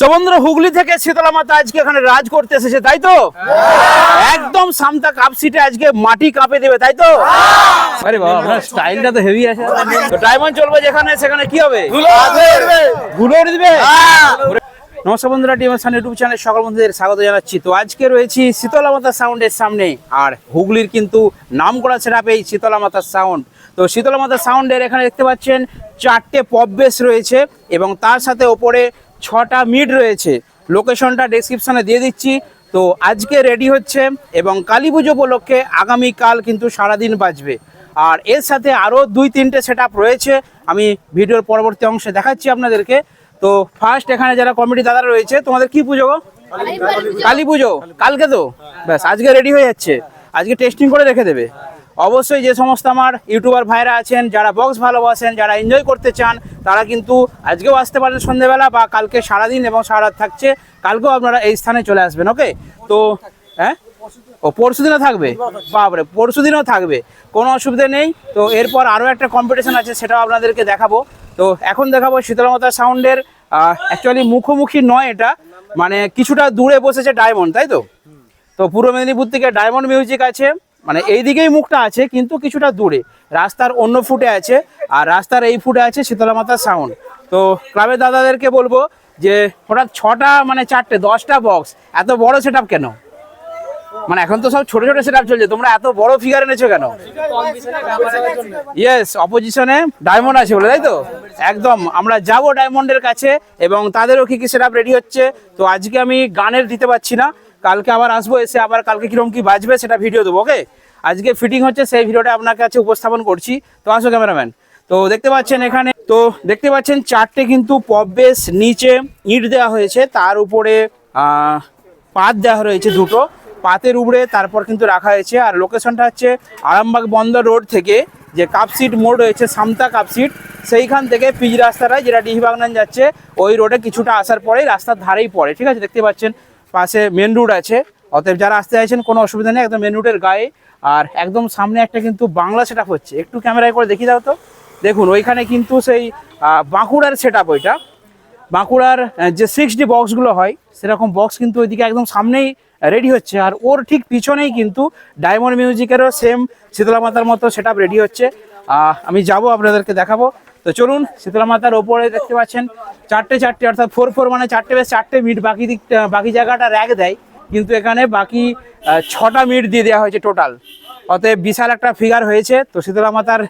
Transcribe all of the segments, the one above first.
সমুদ্র হুগলি থেকে শীতলা মাতা আজকে এখানে রাজ করতে এসেছে তাই তো? একদম সামতা কাপ সিটে আজকে মাটি কাঁপে দেবে তাই তো? আরে বাবা আপনার স্টাইলটা তো হেভি আছে। তো ডায়মন্ড চলবে যেখানে সেখানে কি হবে? ধুলো দিবে নমস্কার বন্ধুরা টিএমএস ইউটিউব চ্যানেল সকল বন্ধুদের স্বাগত জানাচ্ছি। তো আজকে রয়েছি শীতলা মাতা সাউন্ডের সামনে আর হুগলির কিন্তু নাম করা সেটা এই শীতলা মাতার সাউন্ড তো শীতলা মাতার সাউন্ডের এখানে দেখতে পাচ্ছেন চারটে পপ বেস রয়েছে এবং তার সাথে ওপরে ছটা মিড রয়েছে। লোকেশনটা ডেসক্রিপশনে দিয়ে দিচ্ছি। তো আজকে রেডি হচ্ছে এবং কালী পুজো উপলক্ষে আগামীকাল কিন্তু সারাদিন বাজবে। আর এর সাথে আরও দুই, তিনটে সেট রয়েছে। আমি ভিডিওর পরবর্তী অংশে দেখাচ্ছি আপনাদেরকে। তো ফার্স্ট এখানে যারা কমিটি দাদারা রয়েছে, তোমাদের কি পুজো কালী পুজো। কালকে তো? ব্যাস, আজকে রেডি হয়ে যাচ্ছে। আজকে টেস্টিং করে রেখে দেবে। অবশ্যই যে সমস্ত আমার ইউটিউবার ভাইরা আছেন, যারা বক্স ভালোবাসেন, যারা এনজয় করতে চান, তারা কিন্তু আজকেও আসতে পারেন সন্ধ্যেবেলা বা কালকে সারাদিন এবং সারা থাকছে। কালকেও আপনারা এই স্থানে চলে আসবেন ওকে তো হ্যাঁ? ও, পরশু দিনও থাকবে? বাপরে, পরশু দিনও থাকবে। কোনো অসুবিধা নেই। তো, এরপর আরও একটা কম্পিটিশন আছে, সেটাও আপনাদেরকে দেখাবো। তো, এখন দেখাবো শীতলমাতা সাউন্ডের অ্যাকচুয়ালি মুখোমুখি নয় এটা। মানে কিছুটা দূরে বসেছে ডায়মন্ড তাই তো? তো, পূর্ব মেদিনীপুর থেকে ডায়মন্ড মিউজিক আছে। মানে এই দিকেই মুখটা আছে, কিন্তু কিছুটা দূরে। রাস্তার অন্য ফুটে আছে, আর রাস্তার এই ফুটে আছে শীতলামাতা সাউন্ড তো ক্লাবের দাদাদেরকে বলব যে হঠাৎ ছটা মানে চারটে, দশটা বক্স এত বড় সেট কেন? মানে এখন তো সব ছোট ছোট সেট চলছে, তোমরা এত বড় ফিগার এনেছো কেন? ইয়েস অপোজিশনে ডায়মন্ড আছে বলে, তাই তো? একদম, আমরা যাব ডায়মন্ডের কাছে, এবং তাদেরও কি কি সেট রেডি হচ্ছে, তো আজকে আমি গানের দিতে পারছি না। কালকে আবার আসব, এসে আবার কালকে কীরকম কি বাজবে, সেটা ভিডিও দেবো ওকে আজকে ফিটিং হচ্ছে, সেই ভিডিওটা আপনার কাছে উপস্থাপন করছি। তো আসো ক্যামেরাম্যান তো দেখতে পাচ্ছেন এখানে, তো দেখতে পাচ্ছেন চারটে কিন্তু পপ বেস নিচে ইট দেওয়া হয়েছে, তার উপরে পাত দেওয়া রয়েছে দুটো। পাতের উপরে তারপর কিন্তু রাখা হয়েছে, আর লোকেশনটা হচ্ছে আরামবাগ বন্দর রোড থেকে যে কাপসিট মোড় রয়েছে, সামতা কাপসিট সেইখান থেকে পিচ রাস্তাটায় যেটা ডিহিবাগনান যাচ্ছে, ওই রোডে কিছুটা আসার পরেই রাস্তার ধারেই পড়ে, ঠিক আছে? দেখতে পাচ্ছেন, পাশে মেন রোড আছে। অতএব যারা আসতে চাইছেন, কোনো অসুবিধা নেই, একদম মেন রোডের গায়ে আর একদম সামনে একটা কিন্তু বাংলা সেট হচ্ছে। একটু ক্যামেরায় করে দেখিয়ে দাও তো। দেখুন, ওইখানে কিন্তু সেই বাঁকুড়ার সেট ওইটা। বাঁকুড়ার যে সিক্স ডি বক্সগুলো হয়, সেরকম বক্স কিন্তু ওইদিকে একদম সামনেই রেডি হচ্ছে। আর ওর ঠিক পিছনেই কিন্তু ডায়মন্ড মিউজিকেরও সেম শীতলা মাতার মতো সেট রেডি হচ্ছে। আমি যাব, আপনাদেরকে দেখাবো। তো চলুন, শীতলা মাতার ওপরে দেখতে পাচ্ছেন, চারটে চারটে, অর্থাৎ ফোর ফোর মানে চারটে বেশ চারটে মিট বাকি দিকটা বাকি জায়গাটা র্যাক দেয়। কিন্তু এখানে বাকি ছটা মিট দিয়ে দেওয়া হয়েছে টোটাল অতএব বিশাল একটা ফিগার হয়েছে, তো শীতলা মাতার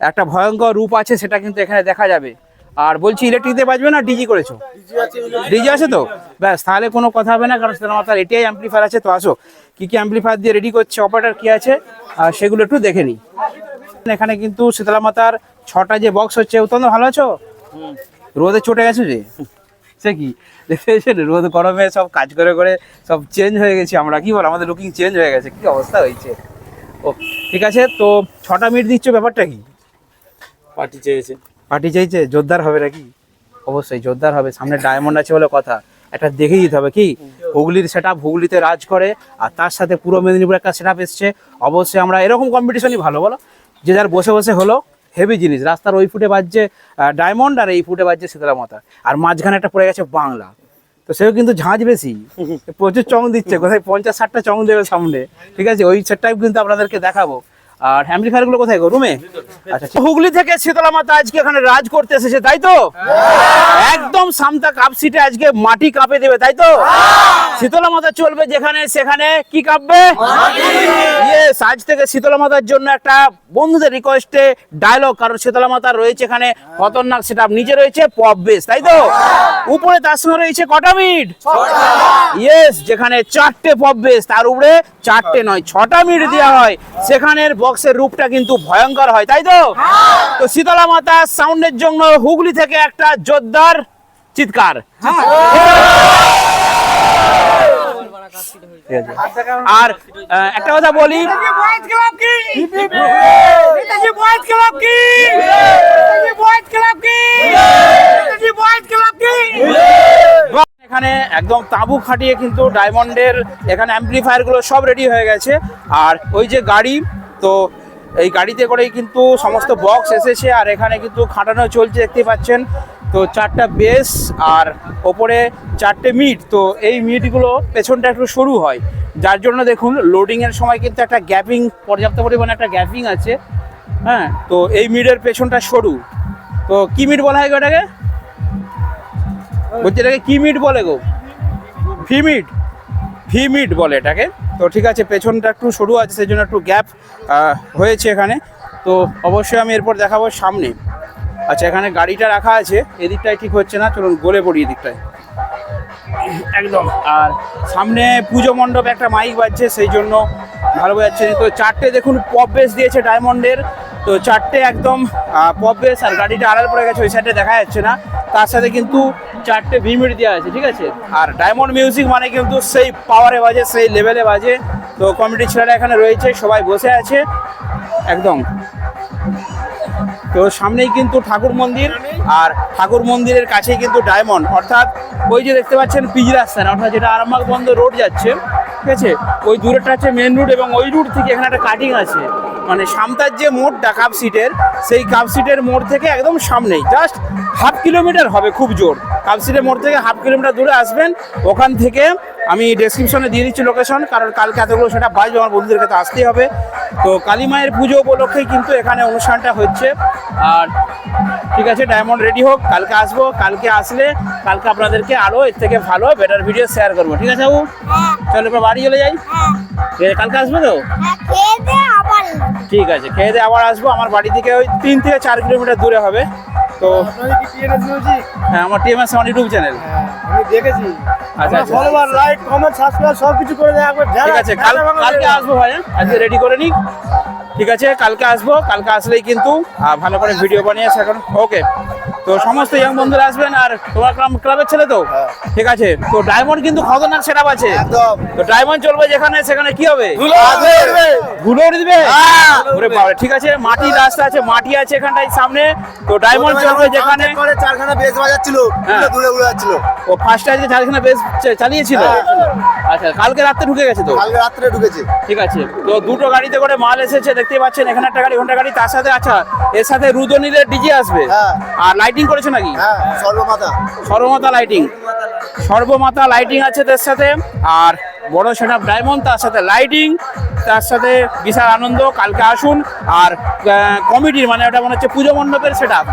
একটা ভয়ঙ্কর রূপ আছে, সেটা কিন্তু এখানে দেখা যাবে। আর বলছি ইলেকট্রিকতে বাজবে না ডিজি করেছ? ডিজি আছে তো? ব্যাস, তাহলে কোনো কথা হবে না, কারণ শীতলা মাতার এটিআই অ্যাম্পলিফায়ার আছে, তো আসো। কি কি অ্যাম্পলিফায়ার দিয়ে রেডি করছে অপারেটার কি আছে, আর সেগুলো একটু দেখে নিই। এখানে কিন্তু শীতলা মাতার ছটা যে বক্স হচ্ছে অত্যন্ত ভালো আছো? রোদে চটে গেছো যে? সে কি? রোদ গরমে সব কাজ করে করে সব চেঞ্জ হয়ে গেছি আমরা। কি বল আমাদের লুকিং চেঞ্জ হয়ে গেছে। কি অবস্থা হয়েছে? ও ঠিক আছে তো ছটা মিনিট দিচ্ছ ব্যাপারটা কি? পার্টি চেয়েছে। পার্টি চাইছে? জোরদার হবে নাকি? অবশ্যই জোরদার হবে। সামনে ডায়মন্ড আছে বলে কথা। একটা দেখে দিতে হবে কি? হুগলির সেট আপ হুগলিতে রাজ করে আর তার সাথে পুরো মেদিনীপুর একটা সেট আপ এসছে। অবশ্যই আমরা এরকম কম্পিটিশনই ভালো বলো? যে যার বসে বসে হলো হেভি জিনিস। রাস্তার ওই ফুটে বাজছে ডায়মন্ড আর এই ফুটে বাজছে শীতলা মাতা। আর মাঝখানে একটা পড়ে গেছে বাংলা। তো সেও কিন্তু ঝাঁঝ বেশি। প্রচুর চং দিচ্ছে। কোথায় পঞ্চাশ ষাটটা চং দেবে সামনে। ঠিক আছে? ওই সেটটাই কিন্তু আপনাদেরকে দেখাবো। আর অ্যাম্পলিফায়ারগুলো কোথায় গো? রুমে আচ্ছা হুগলি থেকে শীতলা মাতা আজকে এখানে রাজ করতে এসেছে তাই তো? একদম সামতা কাপ সিটে আজকে মাটি কাঁপে দেবে তাই তো? শীতলা মাতা চলবে যেখানে সেখানে কি কাঁপবে? ইয়েস আজ থেকে শীতলা মাতার জন্য একটা বন্ধুদের রিকোয়েস্টে ডায়লগ কারণ শীতলা মাতা রয়েছে এখানে খতরনাক সেটা নিচে রয়েছে পপ বেস তাই তো? উপরে তার সঙ্গে রয়েছে কটা মিট ইয়েস যেখানে চারটে পপ বেস তার উপরে চারটে নয় ছটা মিট দেওয়া হয়। সেখানের বক্সের রূপটা কিন্তু ভয়ঙ্কর হয় তাই তো? তো শীতলা মাতা সাউন্ডের জন্য হুগলি থেকে একটা জোরদার চিৎকার। ঠিক আর একটা কথা বলি। এখানে একদম তাঁবু খাটিয়ে কিন্তু ডায়মন্ডের এখানে অ্যাম্পলিফায়ারগুলো সব রেডি হয়ে গেছে। আর ওই যে গাড়ি তো এই গাড়িতে করেই কিন্তু সমস্ত বক্স এসেছে আর এখানে কিন্তু খাটানো চলছে দেখতে পাচ্ছেন। তো চারটা বেস আর ওপরে চারটে মিট তো এই মিটগুলো পেছনটা একটু সরু হয়। যার জন্য দেখুন লোডিংয়ের সময় কিন্তু একটা গ্যাপিং পর্যাপ্ত পরিমাণে একটা গ্যাপিং আছে। হ্যাঁ তো এই মিটের পেছনটা সরু। তো কি মিট বলা হয় গো এটাকে? বলছি এটাকে কি মিট বলে গো? ভি মিট ভি মিট বলে এটাকে। তো ঠিক আছে পেছনটা একটু সরু আছে সেই জন্য একটু গ্যাপ হয়েছে এখানে। তো অবশ্যই আমি এরপর দেখাবো সামনে। আচ্ছা এখানে গাড়িটা রাখা আছে এদিকটায় ঠিক হচ্ছে না চলুন গলে পড়ি এদিকটায়। একদম। আর সামনে পুজো মণ্ডপে একটা মাইক বাজছে সেই জন্য ভালো না। তো চারটে দেখুন পপ বেস দিয়েছে ডায়মন্ডের তো চারটে একদম পপ বেস আর গাড়িটা আড়াল পড়ে গেছে ওই সাইডে দেখা যাচ্ছে না। তার সাথে কিন্তু চারটে ভিমিট দেওয়া আছে, ঠিক আছে? আর ডায়মন্ড মিউজিক মানে কিন্তু সেই পাওয়ারে বাজে, সেই লেভেলে বাজে। তো কমিটি ছেলেরা এখানে রয়েছে, সবাই বসে আছে, একদম। তো সামনেই কিন্তু ঠাকুর মন্দির, আর ঠাকুর মন্দিরের কাছেই কিন্তু ডায়মন্ড অর্থাৎ ওই যে দেখতে পাচ্ছেন পিচ রাস্তা, অর্থাৎ যেটা আরামবাগ বন্ধ রোড যাচ্ছে, ঠিক আছে? ওই দূরেটা হচ্ছে মেন রুট এবং ওই রুট থেকে এখানে একটা কাটিং আছে। মানে সামতার যে মোড়টা কাপ সিটের সেই কাপ সিটের মোড় থেকে একদম সামনেই জাস্ট হাফ কিলোমিটার হবে খুব জোর। কাপ সিটের মোড় থেকে হাফ কিলোমিটার দূরে আসবেন ওখান থেকে আমি ডেসক্রিপশনে দিয়ে দিচ্ছি লোকেশন কারণ কালকে এতগুলো সেটা বাজবে আমার বন্ধুদের কাছে আসতেই হবে। তো কালী মায়ের পুজো উপলক্ষেই কিন্তু এখানে অনুষ্ঠানটা হচ্ছে। আর ঠিক আছে ডায়মন্ড রেডি হোক কালকে আসব কালকে আসলে কালকে আপনাদেরকে আরও এর থেকে ভালো বেটার ভিডিও শেয়ার করব। ঠিক আছে বাবু? চলো এবার বাড়ি চলে যাই। আছে, কালকে আসবে তো? আবার ঠিক আছে খেয়ে দিয়ে আবার আসব। আমার বাড়ি থেকে ওই তিন থেকে চার কিলোমিটার দূরে হবে। তো হ্যাঁ আমার টিএমএস আমার ইউটিউব চ্যানেল আমি দেখেছি। আচ্ছা, আচ্ছা। ফলোয়ার লাইক কমেন্ট সাবস্ক্রাইব সব কিছু করে দেয় একবার ঠিক আছে কাল কালকে আসব ভাই হ্যাঁ? আজকে রেডি করে নিই। ঠিক আছে কালকে আসব। কালকে আসলেই কিন্তু ভালো করে ভিডিও বানিয়ে এখন ওকে তো সমস্ত ইয়ং বন্ধুরা আসবেন আর তোমার ক্লাব ক্লাবের ছেলে তো? ঠিক আছে। তো ডায়মন্ড কিন্তু খতরনাক সেট আছে। তো ডায়মন্ড চলবে যেখানে সেখানে কি হবে। ধুলো দিবে? ওরে বাবা ঠিক আছে মাটির রাস্তা আছে মাটি আছে এখানটায় সামনে। তো ডায়মন্ড চলবে যেখানে করে চারখানা বেস বাজাচ্ছিল। হ্যাঁ। দূরে উড়ে যাচ্ছিল। ও ফার্স্ট আজকে চারখানা বেশ চালিয়েছিল? আচ্ছা কালকে রাতে ঢুকে গেছে তো? কালকে রাত্রে ঢুকেছে। ঠিক আছে। তো দুটো গাড়িতে করে মাল এসেছে দেখতে পাচ্ছেন এখানে একটা গাড়ি ঘণ্টা গাড়ি তার সাথে আচ্ছা এর সাথে রুদনীলের ডিজে আসবে? হ্যাঁ। আর লাইটিং করেছে নাকি? হ্যাঁ সর্বমাতা। সর্বমাতা লাইটিং সর্বমাতা লাইটিং আছে তার সাথে। আর বড় সেটা ডায়মন্ড, তার সাথে লাইটিং, তার সাথে বিশাল আনন্দ, কালকে আসুন। আর কমিটির মানে ওটা মনে হচ্ছে পুজো মণ্ডপের সেট। আপ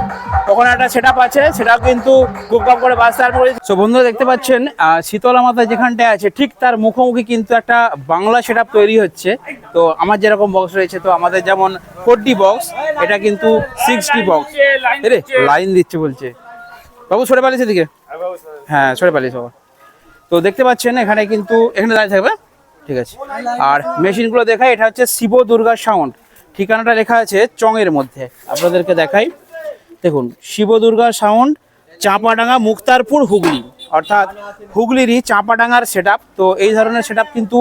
ওখানে একটা সেট আপ আছে, সেটাও কিন্তু গুপগাপ করে বাস তারপরে সো বন্ধুরা দেখতে পাচ্ছেন শীতলা মাতা যেখানটায় আছে, ঠিক তার মুখোমুখি কিন্তু একটা বাংলা সেট তৈরি হচ্ছে। তো আমার যেরকম বক্স রয়েছে, তো আমাদের যেমন ফোরটি বক্স এটা কিন্তু সিক্সটি বক্স রে লাইন দিচ্ছে বলছে। বাবু, সরে পালিস এদিকে। হ্যাঁ সরে পালিস বাবা। তো দেখতে পাচ্ছেন এখানে কিন্তু, এখানে দাঁড়িয়ে থাকবে? ঠিক আছে। আর মেশিনগুলো দেখাই, এটা হচ্ছে শিব দুর্গা সাউন্ড। ঠিকানাটা লেখা আছে চঙের মধ্যে। আপনাদেরকে দেখাই। দেখুন শিব দুর্গা সাউন্ড, চাঁপাডাঙ্গা, মুক্তারপুর, হুগলি। অর্থাৎ হুগলিরই চাঁপাডাঙ্গার সেট তো এই ধরনের সেট কিন্তু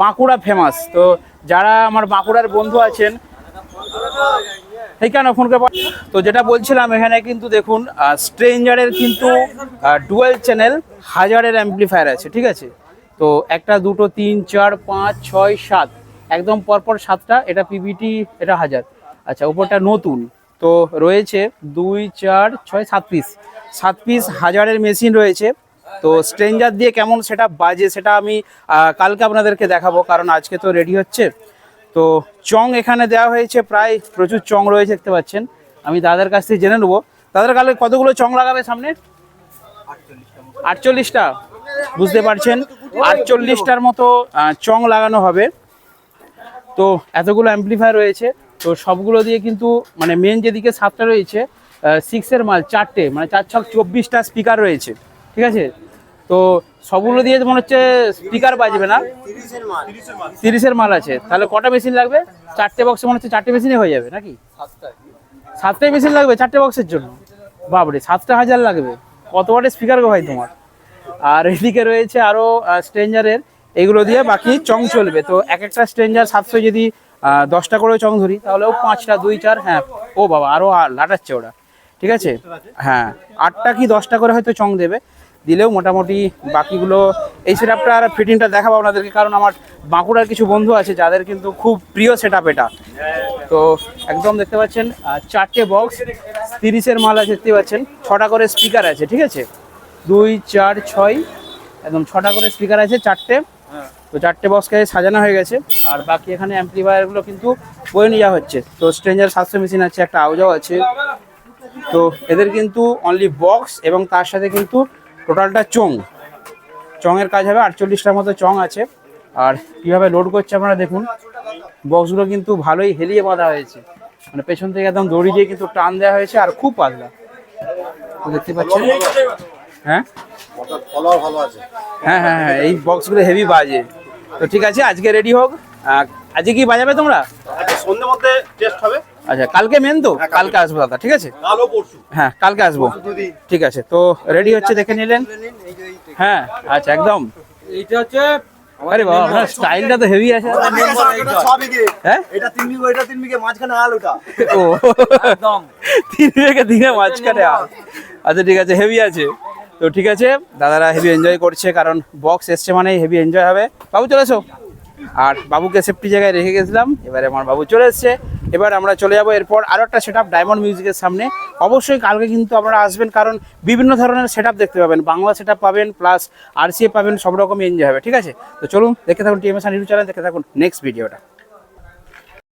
বাঁকুড়া ফেমাস তো যারা আমার বাঁকুড়ার বন্ধু আছেন এই কেন ফোন করে তো যেটা বলছিলাম, এখানে কিন্তু দেখুন স্ট্রেঞ্জারের কিন্তু ডুয়েল চ্যানেল হাজারের অ্যাম্পলিফায়ার আছে, ঠিক আছে? তো একটা, দুটো, তিন, চার, পাঁচ, ছয়, সাত, একদম পরপর সাতটা, এটা পিভিটি এটা হাজার। আচ্ছা উপরটা নতুন। তো রয়েছে দুই, চার, ছয়, সাত পিস সাত পিস হাজারের মেশিন রয়েছে। তো স্ট্রেঞ্জার দিয়ে কেমন সেটা বাজে, সেটা আমি কালকে আপনাদেরকে দেখাবো, কারণ আজকে তো রেডি হচ্ছে। তো চং এখানে দেওয়া হয়েছে, প্রায় প্রচুর চং রয়েছে, দেখতে পাচ্ছেন। আমি দাদার কাছ থেকে জেনে নেব। দাদার কালে কতগুলো চং লাগাবে সামনে? আটচল্লিশটা। বুঝতে পারছেন? আটচল্লিশটার মতো চং লাগানো হবে। তো এতগুলো অ্যাম্পলিফায়ার রয়েছে। তো সবগুলো দিয়ে কিন্তু মানে মেন যেদিকে সাতটা রয়েছে সিক্সের মাল চারটে মানে চার ছক চব্বিশটা স্পিকার রয়েছে। ঠিক আছে? তো সবগুলো দিয়ে মনে হচ্ছে স্পিকার বাজবে না? তিরিশের মাল। আছে। তাহলে কটা মেশিন লাগবে? চারটে বক্সে মনে হচ্ছে চারটে মেশিনে হয়ে যাবে নাকি? সাতটাই মেশিন লাগবে চারটে বক্সের জন্য? বাবরে সাতটা হাজার লাগবে। কত ওয়াটের স্পিকার গো ভাই তোমার? আর এদিকে রয়েছে আরও স্ট্রেঞ্জারের এগুলো দিয়ে বাকি চং চলবে। তো এক একটা স্ট্রেঞ্জার সাতশো যদি দশটা করে চং ধরি তাহলেও পাঁচটা দুই চার হ্যাঁ ও বাবা আরও আ- লাটাচ্ছে ওরা। ঠিক আছে? হ্যাঁ আটটা কি দশটা করে হয়তো চং দেবে? দিলেও মোটামুটি বাকিগুলো এই সেট আপটার ফিটিংটা দেখাবো আপনাদেরকে, কারণ আমার বাঁকুড়ার কিছু বন্ধু আছে যাদের কিন্তু খুব প্রিয় সেট এটা। তো একদম দেখতে পাচ্ছেন চারটে বক্স তিরিশের মাল আছে, দেখতে পাচ্ছেন, ছটা করে স্পিকার আছে, ঠিক আছে? দুই, চার, ছয়, একদম ছটা করে স্পিকার আছে, চারটে। তো চারটে বক্সকে সাজানো হয়ে গেছে, আর বাকি এখানে অ্যাম্পলিফায়ারগুলো কিন্তু বয়ে নিয়ে যাওয়া হচ্ছে। তো স্ট্রেঞ্জার সাতশো মেশিন আছে, একটা আউজাও আছে। তো এদের কিন্তু অনলি বক্স এবং তার সাথে কিন্তু টোটালটা চং। চঙের কাজ হবে আটচল্লিশটার মতো চং আছে। আর কীভাবে লোড করছে আপনারা দেখুন। বক্সগুলো কিন্তু ভালোই হেলিয়ে বাঁধা হয়েছে। মানে পেছন থেকে একদম দড়ি দিয়ে কিন্তু টান দেওয়া হয়েছে আর খুব পাতলা। দেখতে পাচ্ছেন? হ্যাঁ? হ্যাঁ হ্যাঁ হ্যাঁ এই বক্সগুলো হেভি বাজে। তো ঠিক আছে, আজকে রেডি হোক। আজকে কি বাজাবে তোমরা? সন্ধ্যে মধ্যে টেস্ট হবে। আচ্ছা কালকে মেন তো? কালকে। আসব দাদা ঠিক আছে? হ্যাঁ কালকে আসব। ঠিক আছে তো রেডি হচ্ছে দেখে নিলেন? হ্যাঁ আচ্ছা একদম। এইটা হচ্ছে আরে বাবা আপনার স্টাইলটা তো হেভি আছে। হ্যাঁ? এটা তিন বিঘে এটা তিন বিঘে মাঝখানে আলুটা ও। একদম। তিন থেকে দিনে মাঝখানে আম। আচ্ছা ঠিক আছে হেভি আছে। তো ঠিক আছে দাদারা হেভি এনজয় করছে কারণ বক্স এসছে মানে হেভি এনজয় হবে। বাবু চলে এসো। আর বাবুকে সেফটি জায়গায় রেখে গেছিলাম এবারে আমার বাবু চলে এসছে। এবার আমরা চলে যাব। এরপর আরও একটা সেট ডায়মন্ড মিউজিকের সামনে। অবশ্যই কালকে কিন্তু আপনারা আসবেন, কারণ বিভিন্ন ধরনের সেট দেখতে পাবেন। বাংলা সেট পাবেন প্লাস আরসিএ পাবেন, সব রকম এনজয় হবে, ঠিক আছে? তো চলুন দেখে থাকুন টিএমএস ইউটিউব চ্যানেল দেখে থাকুন নেক্সট ভিডিওটা